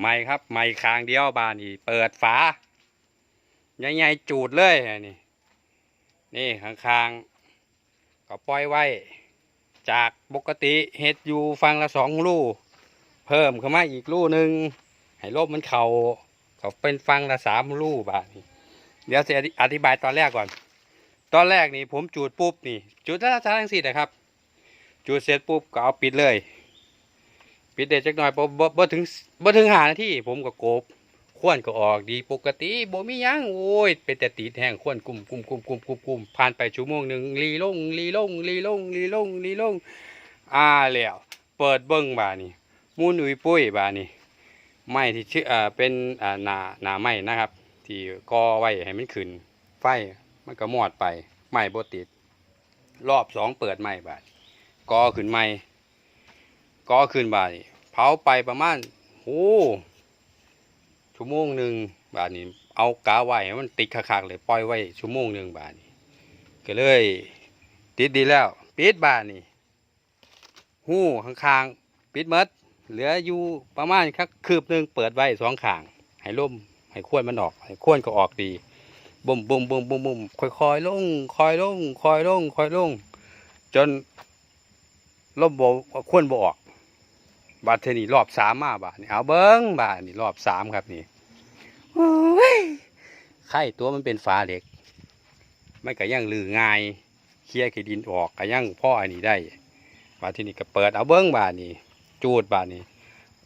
ไม่ครับไม่คางเดียวบานนี่เปิดฝาใหญ่ๆจูดเลยนี่ นี่ข้างๆก็ปล่อยไว้ จากปกติเห็ดอยู่ฟังละสองลูเพิ่มเข้ามาอีกลูหนึ่งให้ลบมันเขาเขาเป็นฟังละสามลูบาทนี่เดี๋ยวจะอธิบายตอนแรกก่อน ตอนแรกนี่ผมจูดปุ๊บนี่ จูดแล้วทั้งสี่นะครับ จูดเสร็จปุ๊บก็เอาปิดเลย ปิดเด็ดจักหน่อยบ่บ่บ่ถึงบ่ถึงหานาทีผมก็โกบขวนก็ออกดีปกติบ่มีหยังโอ้ยเป็นแต่ตีดแห้งขวนกุมกุมกุมกุมกุมกุมผ่านไปชั่วโมงหนึ่งลีลงลีลงลีลงลีลงลีลงอ่าแล้วเปิดเบิ้งบานี่มูนอุยปุ้ยบานี่ไม้ที่ชื่ออ่าเป็นอ่าหนาหนาไม้นะครับ ที่ก่อไว้ให้มันขึ้น ไฟมันก็มอดไปไม้บ่ติด รอบสองเปิดไม้บาดก่อขึ้นไม้ ก่อขึ้นบาดนี่เผาไปประมาณโอ้ชั่วโมงหนึ่งบาดนี้ เอากาไว้มันติดคักๆเลยปล่อยไว้ชั่วโมงหนึ่งบาดนี้ก็เลย ติดดีแล้ว ปิดบาดนี่หู้ข้างๆปิดมดเหลืออยู่ประมาณคักคืบหนึ่งเปิดไว้สองข้างให้ล่มให้ขวนมันออกให้ขวนก็ออกดีบุ่มบุ่มบุ่มบุ่มบุ่มค่อยคอยๆลงคอยลงคอยลงคอยลงจนลมโบขวนโบออก บาดเทนี่รอบสามมาบาดนี่เอาเบิ้งบาดนี่รอบสามครับนี่โอ้ยไข่ตัวมันเป็นฝาเหล็ก ไมันก็ยังลือง่ายเคลียขี้ดินออกก็ยังพ่ออันนี้ได้ บาดทีนี้ก็เปิดเอาเบิ้งบาดนี่จูดบาดนี่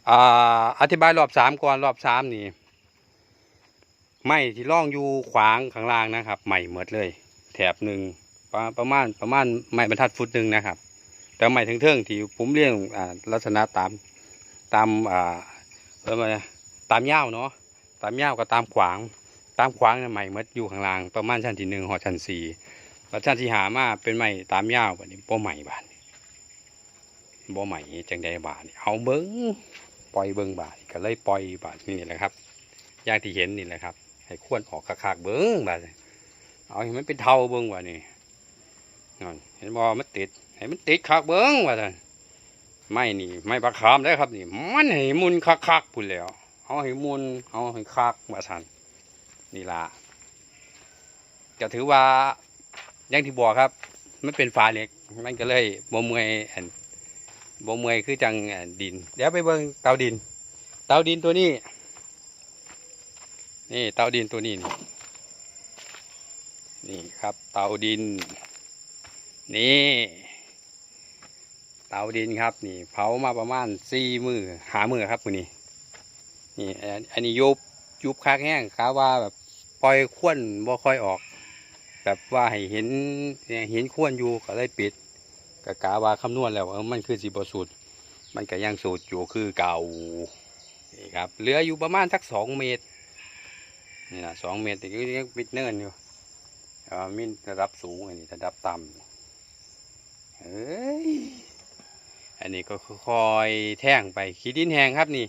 อ่าอธิบายรอบสามก่อนรอบสามนี่ไม้ที่ร่องอยู่ขวางข้างล่างนะครับใหม่หมดเลย แถบหนึ่งประมาณประมาณไม้บรรทัดฟุตหนึ่งนะครับ แต่ไม้ถึงเทิงที่ผมเรียกอ่าลักษณะตามตามอ่าเอมาตามย่าวเนาะตามย่าวกับตามขวาง ตามขวางเนี่ยไม้หมดอยู่ข้างล่างประมาณชั้นที่หนึ่งหอชั้นสี่แล้วชั้นที่หามาเป็นไม้ตามย่าวแบบนี้บ่ใหม่บานบ่ใหม่จังใดบาทนี่เอาเบิ้งปล่อยเบิ้งบาทก็เลยปล่อยบาทนี่แหละครับอย่างที่เห็นนี่แหละครับ ให้ควรออกคักเบิ้งบานเอาให้มันเป็นเท่าเบิ้งว่านี่เห็นบ่มันติด ให้มันติดคักเบิ้งว่าท่านไม่นี่ไม่ประคามได้ครับนี่มันให้มุนคักๆพุ่นแล้วเอาให้มุนเอาให้คักว่าท่านนี่ล่ะก็ถือว่าอย่างที่บอกครับมันเป็นฝาเหล็กมันก็เลยบ่เมื่อยอันบ่เมื่อยคือจังดิน เดี๋ยวไปเบิ่งเตาดิน เตาดินตัวนี้ นี่เตาดินตัวนี้นี่นี่ครับเตาดิน นี่าดินครับ นี่ เผามาประมาณสี่มือหามือครับมือนี้นี่อันนี้ยุบยุบคักแห้งกาว่าแบบปล่อยขวนบ่ค่อยออก แบบว่าให้เห็นเนี่ยเห็นขวนอยู่ก็เลยปิดก็กาว่าคำนวณแล้วเออมันคือสีบสูตรมันก็ยังสูตรอยู่คือเก่านี่ครับเหลืออยู่ประมาณสักสองเมตรนี่นะสองเมตรแต่ก็ยังปิดเนินอยู่เอ่ามีระดับสูงอันนี้ระดับต่ำเอ้ย อันนี้ก็ค่อยแท่งไปขี้ดินแห้งครับนี่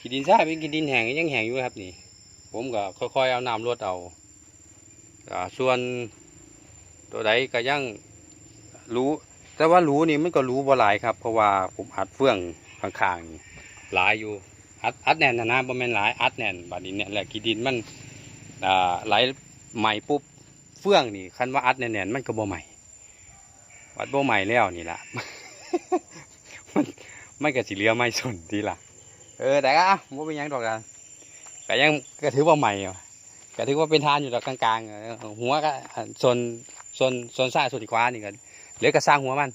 ขี้ดินทรายเป็นขี้ดินแห้งยังแห้งอยู่ครับนี่ ผมก็ค่อยๆเอาน้ำรดเอาส่วนตัวใดก็ยังรู้ แต่ว่ารู้นี่มันก็รู้บ่หลายครับ เพราะว่าผมอัดเฟื่องข้างๆหลายอยู่อัดอัดแน่นนะนะบ่แม่นหลายอัดแน่นบัดนี้เนี่ยแหละขี้ดินมันอ่าไหลใหม่ปุ๊บเฟื่องนี่คันว่าอัดแน่นๆมันก็บ่ใหม่วัดบ่ใหม่แล้วนี่ละ มันมันก็สิเหลือไม่สนทีล่ะ เออแต่ก็อะบ่เป็นยังดอกกันก็ยังก็ถือว่าใหม่อยู่ก็ถือว่าเป็นทานอยู่ดอกกลางๆเออหัวก็ส่วนส่วนส่วนซ้ายส่วนขวานี่ก็เหลือก็สร้างหัวมัน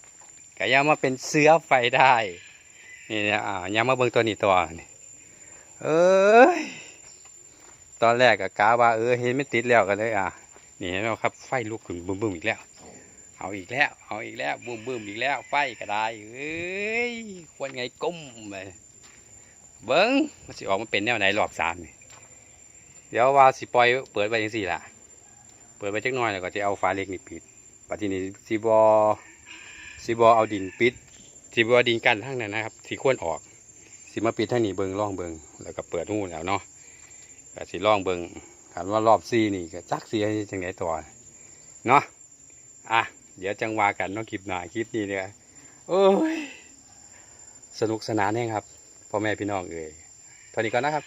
ก็ยังมาเป็นเสือไฟได้นี่เนี่ยอ่ายังมาเบิ่งตัวนี้ตัวนี่เอ้ยตอนแรกก็กาว่าเออเห็นไม่ติดแล้วกันเลยอะนี่เห็นไหมครับไฟลุกขึ้นบึ้มบึ้มอีกแล้ว เอาอีกแล้ว เอาอีกแล้วบึมบึมอีกแล้ว ไฟก็ได้เอ้ยควรไงก้มเลยเบิ้งมันสิออกมาเป็นแนวไหนรอบสามนี่เดี๋ยวว่าสิปล่อยเปิดไว้ยังสี่ล่ะ เปิดไว้จักหน่อยแล้วก็จะเอาฝาเล็กนี่ปิดปัจจุบันสีบอสีบอเอาดินปิดสีบอดินกันทั้งนั้นนะครับสีควรออกสิมาปิดทางนี้เบิ้งล่องเบิ้งแล้วก็เปิดหูแล้วเนาะก็สิล่องเบิ้งถามว่ารอบซีนี่ก็จักซีให้จังไดต่อเนาะอะ เดี๋ยวจังว่ากันเนาะคลิปหน้าคลิปนี้เนี่ยโอ้ยสนุกสนานแน่ครับพ่อแม่พี่น้องเอ่ยเท่านี้ก่อนนะครับ